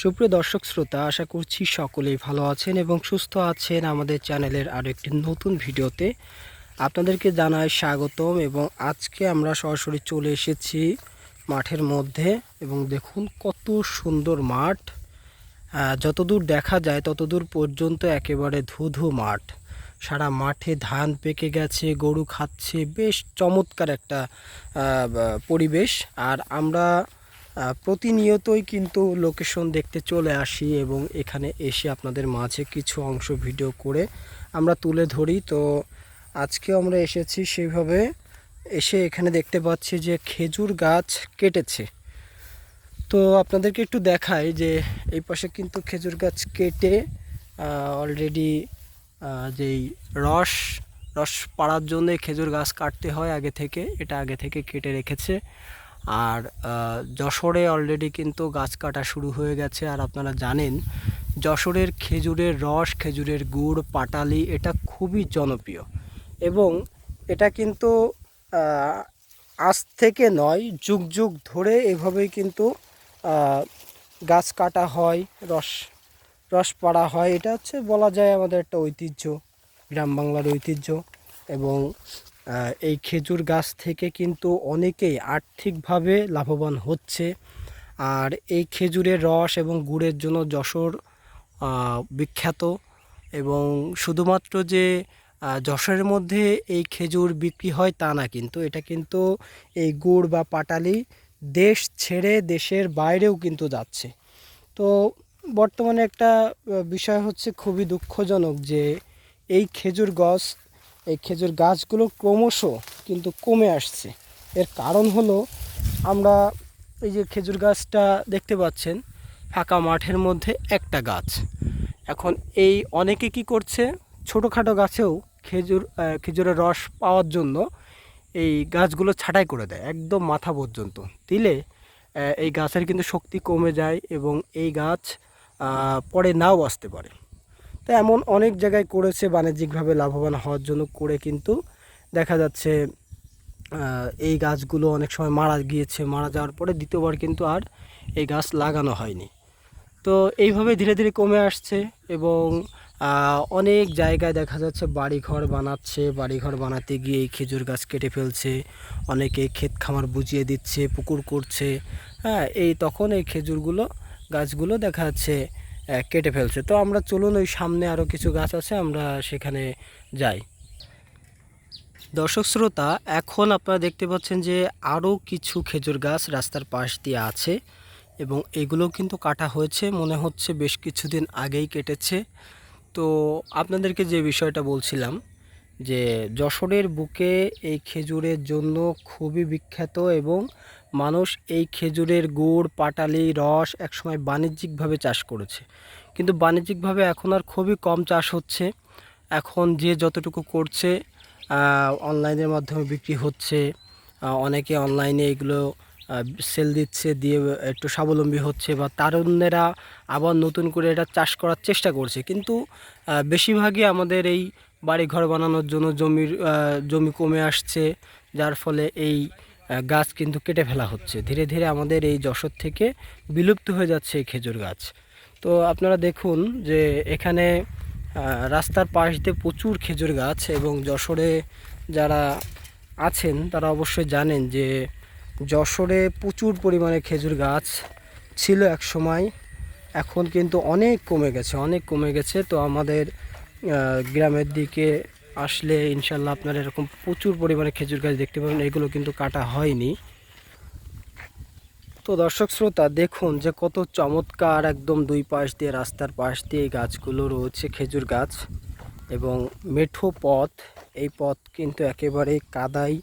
সুপ্রিয় দর্শক শ্রোতা, আশা করছি সকলেই ভালো আছেন এবং সুস্থ আছেন আমাদের চ্যানেলের আরও একটি নতুন ভিডিওতে। আপনাদেরকে জানাই স্বাগতম এবং আজকে আমরা সরাসরি চলে এসেছি মাঠের মধ্যে এবং দেখুন কত সুন্দর মাঠ। যতদূর দেখা যায় ততদূর পর্যন্ত একেবারে ধুধু মাঠ। সারা মাঠে ধান পেকে গেছে, গরু খাচ্ছে, বেশ চমৎকার একটা পরিবেশ। আর আমরা প্রতিনিয়তই কিন্তু লোকেশন দেখতে চলে আসি এবং এখানে এসে আপনাদের মাঝে কিছু অংশ ভিডিও করে আমরা তুলে ধরি। তো আজকে আমরা এসেছি সেইভাবে এসে এখানে দেখতে পাচ্ছি যে খেজুর গাছ কেটেছে। তো আপনাদেরকে একটু দেখাই যে এই পাশে কিন্তু খেজুর গাছ কেটে অলরেডি যেই রস রস পাড়ার জন্য খেজুর গাছ কাটতে হয় আগে থেকে, এটা আগে থেকে কেটে রেখেছে। আর যশোরে অলরেডি কিন্তু গাছ কাটা শুরু হয়ে গেছে। আর আপনারা জানেন, যশোরের খেজুরের রস, খেজুরের গুড়, পাটালি এটা খুবই জনপ্রিয়। এবং এটা কিন্তু আজ থেকে নয়, যুগ যুগ ধরে এভাবেই কিন্তু গাছ কাটা হয়, রস রস পাড়া হয়। এটা হচ্ছে বলা যায় আমাদের একটা ঐতিহ্য, গ্রাম বাংলার ঐতিহ্য। এবং এই খেজুর গাছ থেকে কিন্তু অনেকেই আর্থিকভাবে লাভবান হচ্ছে। আর এই খেজুরের রস এবং গুড়ের জন্য যশোর বিখ্যাত। এবং শুধুমাত্র যে যশোরের মধ্যে এই খেজুর বিক্রি হয় তা না কিন্তু, এটা কিন্তু এই গুড় বা পাটালি দেশ ছেড়ে দেশের বাইরেও কিন্তু যাচ্ছে। তো বর্তমানে একটা বিষয় হচ্ছে খুবই দুঃখজনক যে, এই খেজুর গাছ এই খেজুর গাছগুলো ক্রমশ কিন্তু কমে আসছে। এর কারণ হলো আমরা এই যে খেজুর গাছটা দেখতে পাচ্ছেন, ফাঁকা মাঠের মধ্যে একটা গাছ। এখন এই অনেকে কি করছে, ছোটোখাটো গাছেও খেজুর খেজুরের রস পাওয়ার জন্য এই গাছগুলো ছাঁটাই করে দেয়, একদম মাথা পর্যন্ত। দিলে এই গাছের কিন্তু শক্তি কমে যায় এবং এই গাছ পরে নাও আসতে পারে। তো এমন অনেক জায়গায় করেছে বাণিজ্যিকভাবে লাভবান হওয়ার জন্য করে কিন্তু দেখা যাচ্ছে এই গাছগুলো অনেক সময় মারা গিয়েছে, মারা যাওয়ার পরে দ্বিতীয়বার কিন্তু আর এই গাছ লাগানো হয়নি। তো এইভাবে ধীরে ধীরে কমে আসছে এবং অনেক জায়গায় দেখা যাচ্ছে বাড়িঘর বানাচ্ছে, বাড়িঘর বানাতে গিয়ে এই খেজুর গাছ কেটে ফেলছে, অনেকে ক্ষেত খামার বুঝিয়ে দিচ্ছে, পুকুর করছে হ্যাঁ এই তখন এই খেজুরগুলো, গাছগুলো দেখা যাচ্ছে কেটে ফেলছে। তো আমরা চলুন ওই সামনে আরও কিছু গাছ আছে, আমরা সেখানে যাই। দর্শক শ্রোতা, এখন আপনারা দেখতে পাচ্ছেন যে আরও কিছু খেজুর গাছ রাস্তার পাশ দিয়ে আছে এবং এগুলো কিন্তু কাটা হয়েছে, মনে হচ্ছে বেশ কিছুদিন আগেই কেটেছে। তো আপনাদেরকে যে বিষয়টা বলছিলাম যে যশোরের বুকে এই খেজুরের জন্য খুবই বিখ্যাত এবং মানুষ এই খেজুরের গুড়, পাটালি, রস একসময় বাণিজ্যিকভাবে চাষ করেছে। কিন্তু বাণিজ্যিকভাবে এখন আর খুবই কম চাষ হচ্ছে। এখন যে যতটুকু করছে অনলাইনের মাধ্যমে বিক্রি হচ্ছে অনেকে অনলাইনে এগুলো সেল দিচ্ছে, দিয়ে একটু স্বাবলম্বী হচ্ছে বা তারুণ্যেরা আবার নতুন করে এটা চাষ করার চেষ্টা করছে। কিন্তু বেশিরভাগই আমাদের এই বাড়ি ঘর বানানোর জন্য জমির জমি কমে আসছে, যার ফলে এই গাছ কিন্তু কেটে ফেলা হচ্ছে। ধীরে ধীরে আমাদের এই যশোর থেকে বিলুপ্ত হয়ে যাচ্ছে এই খেজুর গাছ। তো আপনারা দেখুন যে এখানে রাস্তার পাশ দিয়ে প্রচুর খেজুর গাছ এবং যশোরে যারা আছেন, তারা অবশ্যই জানেন যে যশোরে প্রচুর পরিমাণে খেজুর গাছ ছিল এক সময় এখন কিন্তু অনেক কমে গেছে, অনেক কমে গেছে। তো আমাদের গ্রামের দিকে আসলে ইনশাল্লাহ আপনারা এরকম প্রচুর পরিমাণে খেজুর গাছ দেখতে পাবেন। এগুলো কিন্তু কাটা হয়নি। তো দর্শক শ্রোতা, দেখুন যে কত চমৎকার একদম দুই পাশ দিয়ে, রাস্তার পাশ দিয়ে গাছগুলো রয়েছে, খেজুর গাছ এবং মেঠো পথ। এই পথ কিন্তু একেবারে কাদাই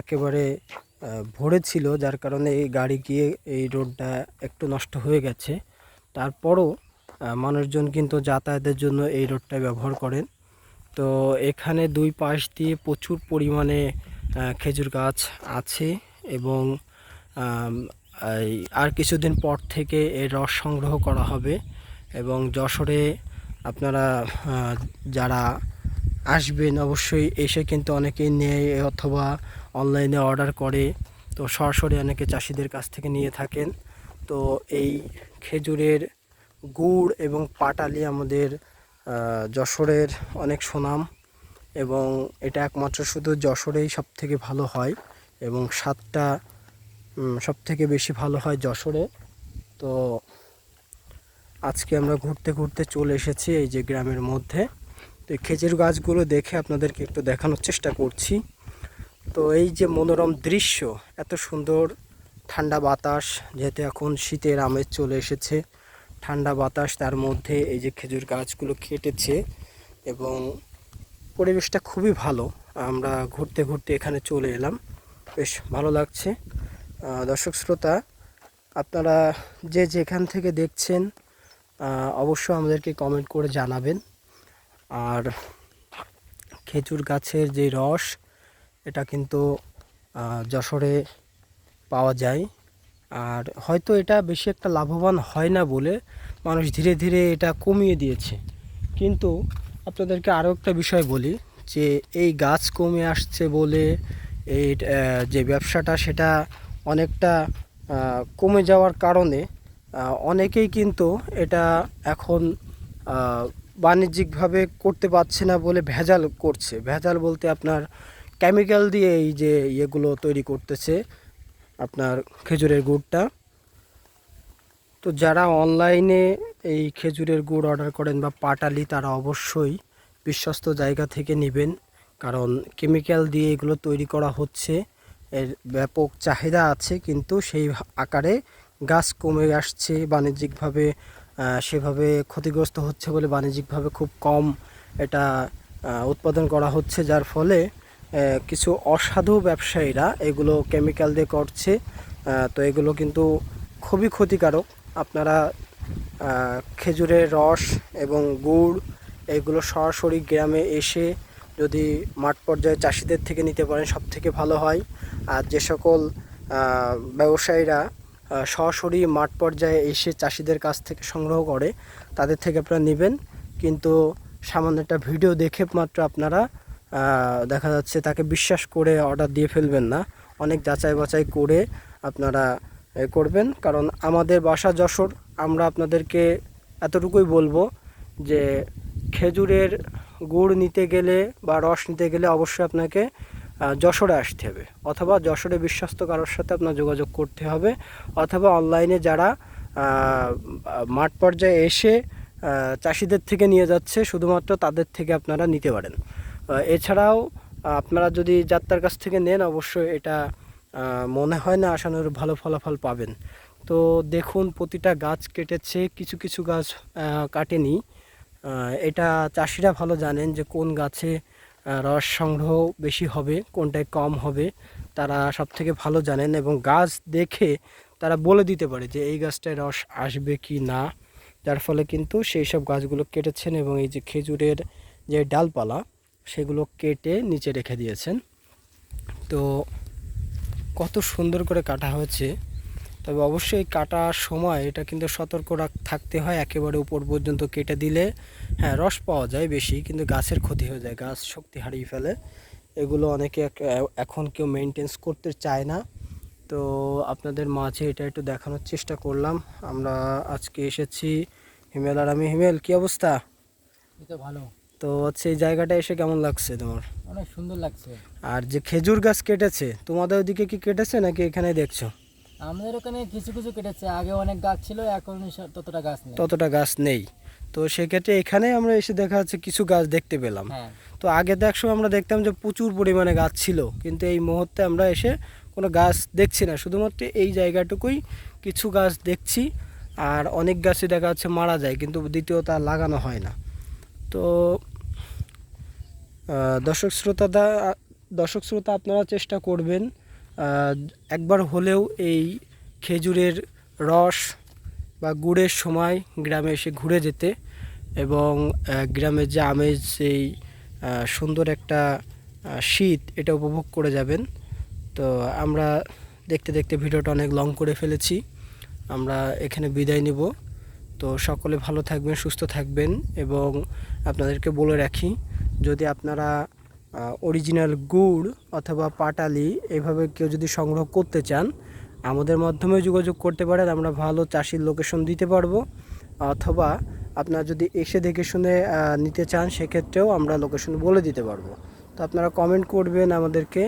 একেবারে ভরে ছিল, যার কারণে এই গাড়ি গিয়ে এই রোডটা একটু নষ্ট হয়ে গেছে। তারপরও মানুষজন কিন্তু যাতায়াতের জন্য এই রোডটা ব্যবহার করেন। তো এখানে দুই পাশ দিয়ে প্রচুর পরিমাণে খেজুর গাছ আছে এবং আর কিছুদিন পর থেকে এর রস সংগ্রহ করা হবে এবং যশোরে আপনারা যারা আসবেন অবশ্যই এসে কিন্তু অনেকেই নেয় অথবা অনলাইনে অর্ডার করে। তো সরাসরি অনেকে চাষিদের কাছ থেকে নিয়ে থাকেন। তো এই খেজুরের গুড় এবং পাটালি আমাদের যশোরের অনেক সুনাম এবং এটা একমাত্র শুধু যশোরেই সব থেকে ভালো হয় এবং স্বাদটা সব থেকে বেশি ভালো হয় যশোরে। তো আজকে আমরা ঘুরতে ঘুরতে চলে এসেছি এই যে গ্রামের মধ্যে। তো এই খেজুর গাছগুলো দেখে আপনাদেরকে একটু দেখানোর চেষ্টা করছি। তো এই যে মনোরম দৃশ্য, এত সুন্দর ঠান্ডা বাতাস, যেহেতু এখন শীতের আমেজ চলে এসেছে। ঠান্ডা বাতাস, তার মধ্যে এই যে খেজুর গাছগুলো কেটেছে এবং পরিবেশটা খুবই ভালো। আমরা ঘুরতে ঘুরতে এখানে চলে এলাম। বেশ ভালো লাগছে। দর্শক শ্রোতা, আপনারা যে যেখান থেকে দেখছেন অবশ্যই আমাদেরকে কমেন্ট করে জানাবেন। আর খেজুর গাছের যে রস, এটা কিন্তু যশোরে পাওয়া যায়। আর হয়তো এটা বেশি একটা লাভবান হয় না বলে মানুষ ধীরে ধীরে এটা কমিয়ে দিয়েছে। কিন্তু আপনাদেরকে আরও একটা বিষয় বলি যে এই গাছ কমে আসছে বলে এই যে ব্যবসাটা সেটা অনেকটা কমে যাওয়ার কারণে অনেকেই কিন্তু এটা এখন বাণিজ্যিকভাবে করতে পারছে না বলে ভেজাল করছে। ভেজাল বলতে আপনার কেমিক্যাল দিয়ে এই যে ইয়েগুলো তৈরি করতেছে। আপনার খেজুরের গুড়টা। তো যারা অনলাইনে এই খেজুরের গুড় অর্ডার করেন বা পাটালি, তারা অবশ্যই বিশ্বস্ত জায়গা থেকে নেবেন। কারণ কেমিক্যাল দিয়ে এগুলো তৈরি করা হচ্ছে। এর ব্যাপক চাহিদা আছে, কিন্তু সেই আকারে গাছ কমে আসছে, বাণিজ্যিকভাবে সেভাবে ক্ষতিগ্রস্ত হচ্ছে বলে বাণিজ্যিকভাবে খুব কম এটা উৎপাদন করা হচ্ছে। যার ফলে কিছু অসাধু ব্যবসায়ীরা এগুলো কেমিক্যাল দিয়ে করছে। তো এগুলো কিন্তু খুবই ক্ষতিকারক। আপনারা খেজুরের রস এবং গুড় এগুলো সরাসরি গ্রামে এসে যদি মাঠ পর্যায়ে চাষিদের থেকে নিতে পারেন সব থেকে ভালো হয়। আর যে সকল ব্যবসায়ীরা সরাসরি মাঠ পর্যায়ে এসে চাষিদের কাছ থেকে সংগ্রহ করে, তাদের থেকে আপনারা নেবেন। কিন্তু সামান্য একটা ভিডিও দেখে মাত্র আপনারা দেখা যাচ্ছে তাকে বিশ্বাস করে অর্ডার দিয়ে ফেলবেন না। অনেক যাচাই বাছাই করে আপনারা করবেন। কারণ আমাদের বাসা যশোর, আমরা আপনাদেরকে এতটুকুই বলব যে খেজুরের গুড় নিতে গেলে বা রস নিতে গেলে অবশ্যই আপনাকে যশোরে আসতে হবে। অথবা যশোরে বিশ্বস্ত কারোর সাথে আপনার যোগাযোগ করতে হবে। অথবা অনলাইনে যারা মাঠ পর্যায়ে এসে চাষিদের থেকে নিয়ে যাচ্ছে, শুধুমাত্র তাদের থেকে আপনারা নিতে পারেন। এছাড়াও আপনারা যদি যাত্রার কাছ থেকে নেন, অবশ্যই এটা মনে হয় না আসানোর ভালো ফলাফল পাবেন। তো দেখুন, প্রতিটা গাছ কেটেছে, কিছু কিছু গাছ কাটেনি। এটা চাষিরা ভালো জানেন যে কোন গাছে রস সংগ্রহ বেশি হবে, কোনটায় কম হবে, তারা সব থেকে ভালো জানেন এবং গাছ দেখে তারা বলে দিতে পারে যে এই গাছটায় রস আসবে কি না। যার ফলে কিন্তু সেই সব গাছগুলো কেটেছেন এবং এই যে খেজুরের যে ডালপালা সেগুলো কেটে নিচে রেখে দিয়েছেন। তো কত সুন্দর করে কাটা হয়েছে। তবে অবশ্যই কাটার সময় এটা কিন্তু সতর্ক থাকতে হয় একেবারে উপর পর্যন্ত কেটে দিলে। হ্যাঁ রস পাওয়া যায় বেশি, কিন্তু গাছের ক্ষতি হয়ে যায়, গাছ শক্তি হারিয়ে ফেলে। এগুলো অনেকে এখন কেউ মেনটেন্স করতে চায় না। তো আপনাদের মাঝে এটা একটু দেখানোর চেষ্টা করলাম। আমরা আজকে এসেছি হিমেল আর আমি। হিমেল, কী অবস্থা? তো ভালো। তো হচ্ছে এই জায়গাটা এসে কেমন লাগছে তোমার? অনেক সুন্দর লাগছে। আর যে খেজুর গাছ কেটেছে তোমাদের ওদিকে কি কেটেছে নাকি এখানে দেখছ? আমাদের ওখানে কিছু কিছু কেটেছে আগে অনেক গাছ ছিল এখন ততটা গাছ নেই। ততটা গাছ নেই। তো সেক্ষেত্রে এখানে আমরা এসে দেখা যাচ্ছে কিছু গাছ দেখতে পেলাম। হ্যাঁ। তো আগে তো একসময় আমরা দেখতাম যে প্রচুর পরিমাণে গাছ ছিল কিন্তু এই মুহূর্তে আমরা এসে কোনো গাছ দেখছি না। শুধুমাত্র এই জায়গাটুকুই কিছু গাছ দেখছি আর অনেক গাছই দেখা যাচ্ছে মারা যায় কিন্তু দ্বিতীয়ত লাগানো হয় না। তো দর্শক শ্রোতাদা দর্শক শ্রোতা, আপনারা চেষ্টা করবেন একবার হলেও এই খেজুরের রস বা গুড়ের সময় গ্রামে এসে ঘুরে যেতে এবং গ্রামের যে আমেজ, সেই সুন্দর একটা শীত এটা উপভোগ করে যাবেন। তো আমরা দেখতে দেখতে ভিডিওটা অনেক লং করে ফেলেছি। আমরা এখানে বিদায় নিব। তো সকলে ভালো থাকবেন, সুস্থ থাকবেন এবং আপনাদেরকে বলে রাখি যদি আপনারা অরিজিনাল গুড় অথবা পাটালি এভাবে কেউ যদি সংগ্রহ করতে চান, আমাদের মাধ্যমে যোগাযোগ করতে পারেন, আমরা ভালো চাষির লোকেশন দিতে পারব। অথবা আপনারা যদি এসে দেখে শুনে নিতে চান, সেক্ষেত্রেও আমরা লোকেশন বলে দিতে পারব। তো আপনারা কমেন্ট করবেন আমাদেরকে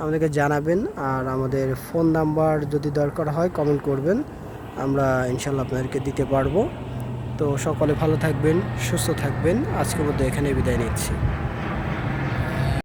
আমাদেরকে জানাবেন, আর আমাদের ফোন নাম্বার যদি দরকার হয় কমেন্ট করবেন। আমরা ইনশাল্লাহ আপনাদেরকে দিতে পারব। তো সকলে ভালো থাকবেন সুস্থ থাকবেন। আজকের মধ্যে এখানে বিদায় নিচ্ছি।